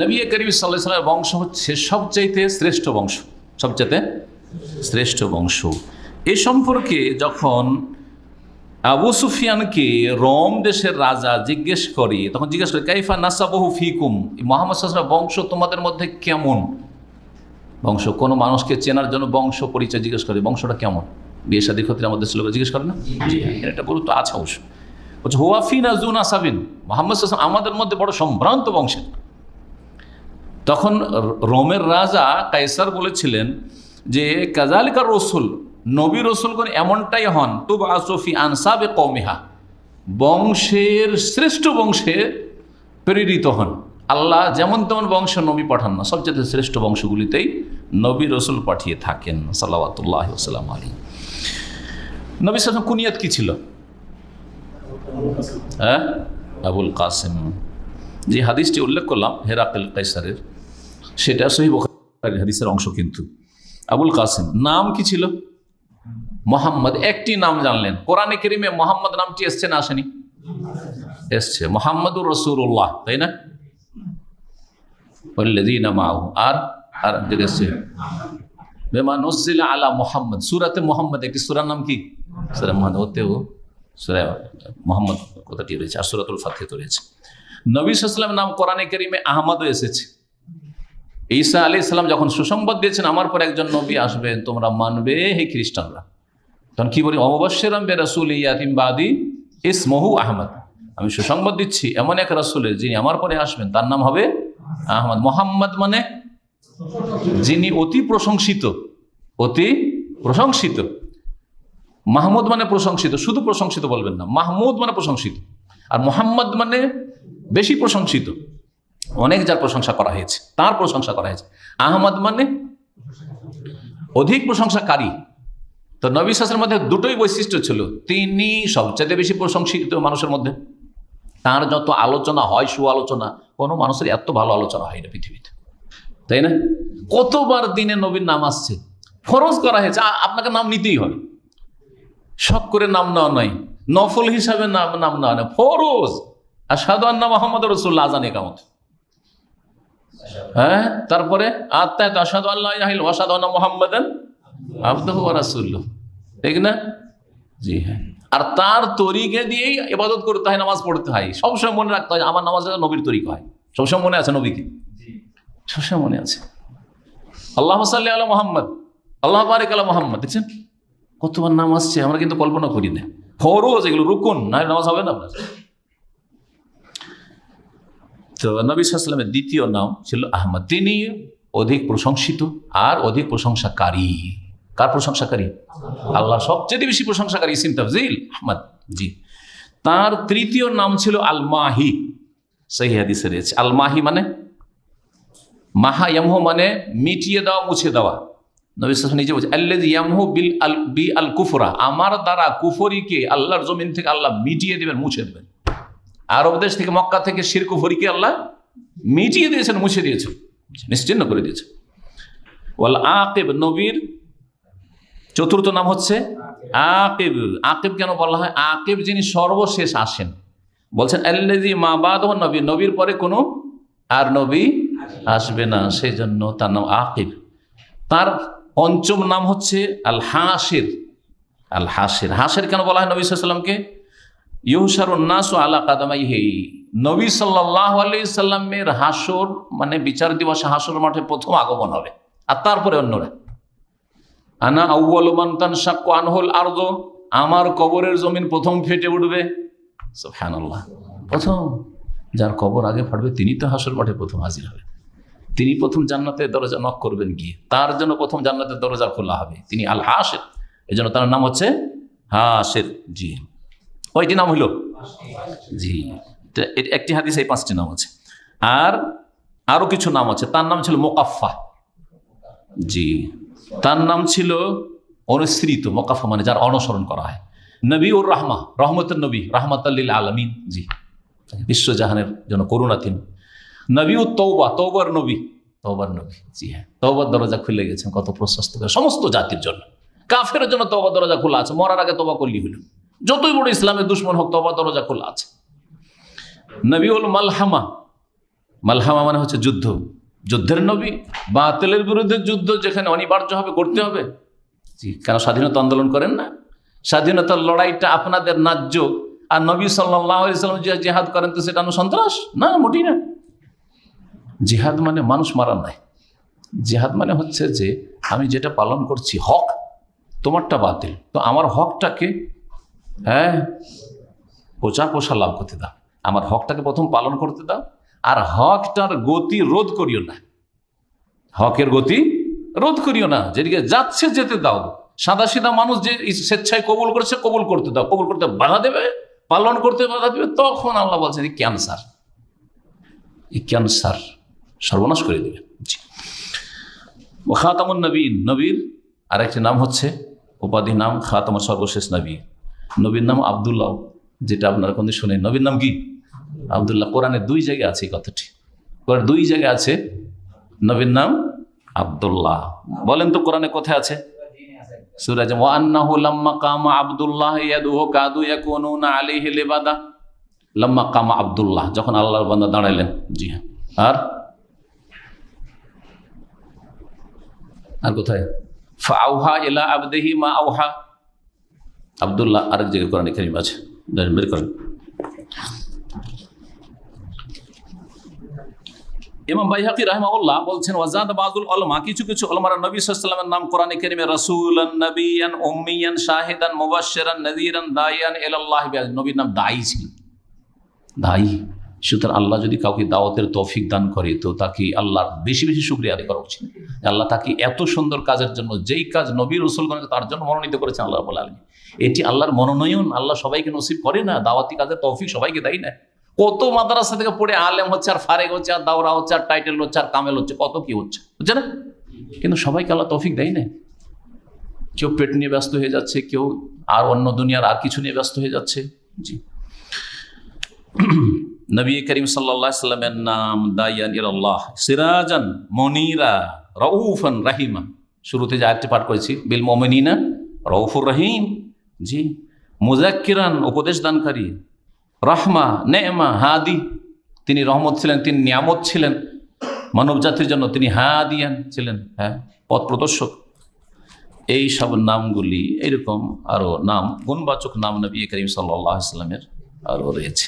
নবী করিম সাল্লাহ সাল্লামের বংশ হচ্ছে সবচাইতে শ্রেষ্ঠ বংশ। সবচাইতে শ্রেষ্ঠ বংশ। এ সম্পর্কে যখন আবু সুফিয়ানকে রোম দেশের রাজা জিজ্ঞেস করে তখন জিজ্ঞেস করে কাইফা নাসাবহু ফিকুম? মোহাম্মদ সাল্লাহ বংশ তোমাদের মধ্যে কেমন? বংশ কোনো মানুষকে চেনার জন্য বংশ পরিচয় জিজ্ঞেস করে বংশটা কেমন? বিয়ে শাদী ক্ষেত্রে আমাদের ছিল জিজ্ঞেস করে না? জি। হ্যাঁ একটা গুরুত্ব আছে অবশ্য। বলছে হুয়াফিনা জুন আসাবিন মোহাম্মদ আমাদের মধ্যে বড় সম্ভ্রান্ত বংশের। তখন রোমের রাজা কাইসার বলেছিলেন যে কাজালিকার রসুল, নবী রসুলগণ এমনটাই হন তুব আসফি আনসাবে কৌমিহা বংশের শ্রেষ্ঠ বংশে প্রেরিত হন। আল্লাহ যেমন তেমন বংশ নবী পাঠান না, সবচেয়ে শ্রেষ্ঠ বংশগুলিতেই নবী রসুল পাঠিয়ে থাকেন সাল্লাতুল্লাহ সাল্লাম আলী নবী সালাম কুনিয়াত কি ছিল? হ্যাঁ? আবুল কাসেম। যে হাদিসটি উল্লেখ করলাম, হেরাকেল কাইসারের সেটা সহি হাদিসের অংশ কিন্তু। আবুল কাসেম, নাম কি ছিল? মোহাম্মদ, একটি নাম জানলেন। কোরআনে কেরিমে মোহাম্মদ নামটি এসছে না আসেনি? এসছে। মোহাম্মদুর রসুল্লাহ তাই না? মাআহু, আর আলা মোহাম্মদ মোহাম্মদ সুরার নাম রয়েছে, আর রয়েছে। নাম আহমদও এসেছে। ঈসা আলী ইসলাম যখন সুসংবাদ দিয়েছেন, আমার পর একজন নবী আসবেন তোমরা মানবে হে খ্রিস্টানরা। তখন কি বলি? অবশ্যরাম বে রসুল ইয়াতিম বাদি ইসমহু আহমদ। আমি সুসংবাদ দিচ্ছি, এমন এক রসুলের যিনি আমার পরে আসবেন, তার নাম হবে আহমদ। মোহাম্মদ মানে যিনি অতি প্রশংসিত অতি প্রশংসিত। মাহমুদ মানে প্রশংসিত, শুধু প্রশংসিত বলবেন না, মাহমুদ মানে প্রশংসিত। আর মোহাম্মদ মানে বেশি প্রশংসিত। অনেক যার প্রশংসা করা হয়েছে, তার প্রশংসা করা হয়েছে। আহমদ মানে অধিক প্রশংসাকারী। তো নবী শাসের মধ্যে দুটোই বৈশিষ্ট্য ছিল, তিনি সবচেয়ে বেশি প্রশংসিত মানুষের মধ্যে। তার যত আলোচনা হয় সু আলোচনা কোনো মানুষের এত ভালো আলোচনা হয় না পৃথিবীতে। তাই না? কতবার দিনে নবীর নাম আসছে, ফরজ করা হয়েছে আপনাকে নাম নিতেই হবে। শখ করে নাম নেওয়া নয়, নফল হিসাবে নাম নাম নেওয়া নয়, ফরজ। আর সাদু আন্না মোহাম্মদ রসুল্লাহ আজান একামত হ্যাঁ? তারপরে আত্মায় তো আল্লাহ ওয়াসাদু মোহাম্মদান আবদাহু রাসুল্লাহ ঠিক না? জি হ্যাঁ। আর তার তরিকে দিয়েই ইবাদত করতে হয় নামাজ পড়তে হয়। সবসময় মনে রাখতে হয় আমার নামাজ নবীর তরিকা হয়। সবসময় মনে আছে নবীকে? সবসময় মনে আছে। আল্লাহ সাল্লি আলা মোহাম্মদ। আল্লাহ বারিক আলা মোহাম্মদ। দেখছেন? কতবার নাম আসছে আমরা কিন্তু কল্পনা করি না। ফরোজ এগুলো রুকুন না নামাজ হবে না আপনার। তো নবী সাল্লামের দ্বিতীয় নাম ছিল আহমদ। তিনি অধিক প্রশংসিত আর অধিক প্রশংসাকারী। কার প্রশংসাকারী? আল্লাহ সবচেয়ে বেশি প্রশংসাকারী ইসিম তাফজিল আহমদ। জি। তার তৃতীয় নাম ছিল আল মাহি সেই হাদিসে রয়েছে। আল মানে মাহা ইয়ামহু মানে মিটিয়ে দেওয়া, মুছে দেওয়া। নবী সাল্লাল্লাহু নিজে বলছে আল্লাহ ইয়ামহু বিল আল বি আল কুফরা আমার দ্বারা কুফরিকে আল্লাহর জমিন থেকে আল্লাহ মিটিয়ে দেবেন, মুছে দেবেন। আরব দেশ থেকে মক্কা থেকে শির কুফরিকে আল্লাহ মিটিয়ে দিয়েছেন, মুছে দিয়েছেন। নিশ্চিন্ন করে দিয়েছেন। ওয়াল আকিব নবীর চতুর্থ নাম হচ্ছে আকিব। আকিব কেন বলা হয়? আকিব যিনি সর্বশেষ আসেন। বলছেন আল্লাজি মা বাদ নবী। নবীর পরে কোনো আর নবী আসবে না সেই জন্য তার নাম আকিব। তার পঞ্চম নাম হচ্ছে আল হাসির আল হাসির হাসির কেন বলা হয় নবী সাল্লামকে ইহুসারুন্নাস আলা কাদামাইহি। নবী সাল্লাহ আলি সাল্লামের হাসর মানে বিচার দিবসে হাসর মাঠে প্রথম আগমন হবে। আর তারপরে অন্যরা। আনা আউ্বাল মান্তান সাক্কু আনহল আর্দ, আমার কবরের জমিন প্রথম ফেটে উঠবে। সুবহানাল্লাহ। প্রথম, যার কবর আগে ফাটবে, তিনি তো হাসর মাঠে প্রথম হাজির হবে। তিনি প্রথম জান্নাতের দরজা নক করবেন গিয়ে। তার জন্য প্রথম জান্নাতের দরজা খোলা হবে। তিনি আল হাসের এই জন্য তার নাম হচ্ছে হাসের জি। কয়টি নাম হইল? জি। একটি হাদিস এই পাঁচটি নাম আছে। আর আরও কিছু নাম আছে। তার নাম ছিল মোকাফা জি। তার নাম ছিল অনুসৃত। মোকাফা মানে যার অনুসরণ করা হয়। নবী উর রাহমা রহমতের নবী রাহমাতাল্লিল আলমিন। জি। বিশ্বজাহানের জন্য করুণা তিনি। নবী ও তৌবা তৌবার নবী। তৌবার নবী। জি হ্যাঁ। তৌবার দরজা খুলে গেছেন কত প্রশস্ত সমস্ত জাতির জন্য। কাফের জন্য তৌবা দরজা খোলা আছে। মরার আগে তবা করলি হইল যতই বড় ইসলামের দুশ্মন হোক তবা দরজা খোলা আছে। নবীউল মালহামা মালহামা মানে হচ্ছে যুদ্ধ। যুদ্ধের নবী, বাতিলের বিরুদ্ধে যুদ্ধ যেখানে অনিবার্য হবে, করতে হবে। জি, কেন স্বাধীনতা আন্দোলন করেন না? স্বাধীনতার লড়াইটা আপনাদের ন্যায্য। আর নবী সাল্লাম যে জেহাদ করেন তো সেটা সন্ত্রাস? না, মোটেই না। জিহাদ মানে মানুষ মারা নাই। জিহাদ মানে হচ্ছে যে, আমি যেটা পালন করছি, হক, তোমারটা বাতিল। তো আমার হকটাকে হ্যাঁ? পোচা পোষা লাভ করতে দাও। আমার হকটাকে প্রথম পালন করতে দাও। আর হকটার গতি রোধ করিও না। হকের গতি রোধ করিও না। যেদিকে যাচ্ছে যেতে দাও। সাদা সিধা মানুষ যে স্বেচ্ছায় কবুল করেছে কবুল করতে দাও। কবুল করতে বাধা দেবে, পালন করতে বাধা দেবে, তখন আল্লাহ বলছেন এই ক্যান্সার। এই ক্যান্সার সর্বনাশ করে দেবে। জি। ও খাতামুন নবীন। নবীর আরেকটি নাম হচ্ছে, উপাধি নাম খাতামুর সর্বশেষ নবী নবীর নাম আবদুল্লাহ, যেটা আপনারা কোন শুনেন নবীর নাম কি? আবদুল্লাহ। কোরআনে দুই জায়গায় আছে এই কথাটি। কোরআন দুই জায়গায় আছে নবীর নাম আবদুল্লাহ। বলেন তো কোরআনে কোথায় আছে? সুরাজ লাম্মা কামা আব্দুল্লাহ কামা আব্দুল্লাহ, যখন আল্লাহর দাঁড়াইলেন। জি হ্যাঁ। আর? আর কোথায়? মা আব্দুল্লাহ আরেক জায়গায় কোরআন করিম আছে। বের করেন। ইমাম বাইহাকি রাহমাউল্লাহ বলছেন, ওয়াজাদ বাদুল আলমা কিছু কিছু আলমারা নবী সাল্লামের নাম কোরআনে কেরিমে রাসূলান নবিয়ান উম্মিয়ান শাহিদান নাযীরান দাইয়ান ইলাল্লাহ বিআজ নবীর নাম দায়ী ছিল। দায়ী সুতরাং আল্লাহ যদি কাউকে দাওয়াতের তৌফিক দান করে, তো তাকে আল্লাহর বেশি বেশি শুক্রিয়া আদায় করা উচিত। আল্লাহ তাকে এত সুন্দর কাজের জন্য, যেই কাজ নবী রসুলগণ তার জন্য মনোনীত করেছেন আল্লাহ রাব্বুল আলামিন। এটি আল্লাহর মনোনয়ন, আল্লাহ সবাইকে নসিব করে না, দাওয়াতি কাজের তৌফিক সবাইকে দেয় না। কত মাদ্রাসা থেকে পড়ে আলেম হচ্ছে, আর ফারেক হচ্ছে, আর দাওরা হচ্ছে, আর টাইটেল হচ্ছে, আর কামেল হচ্ছে, কত কি হচ্ছে, বুঝছে না? কিন্তু সবাইকে আল্লাহ তৌফিক দেয় না। কেউ পেট নিয়ে ব্যস্ত হয়ে যাচ্ছে, কেউ আর অন্য দুনিয়ার আর কিছু নিয়ে ব্যস্ত হয়ে যাচ্ছে। জি। নবী করিম সাল্লাহ সাল্লামের নাম দাইয়ান ইল্লাহ সিরাজান মনিরা, রউফান রাহিমা। শুরুতে যে আরেকটি পাঠ করেছি, বিল মমিনা রউফুর রহিম। জি মুজাক্কিরান উপদেশ দানকারী রহমা, নেমা, হাদি। তিনি রহমত ছিলেন, তিনি নিয়ামত ছিলেন। মানব জাতির জন্য তিনি হাদিয়ান ছিলেন হ্যাঁ পথ প্রদর্শক। এই সব নামগুলি, এরকম আরও নাম, গুণবাচক নাম নবী করিম সাল্লাহ ইসলামের আরও রয়েছে।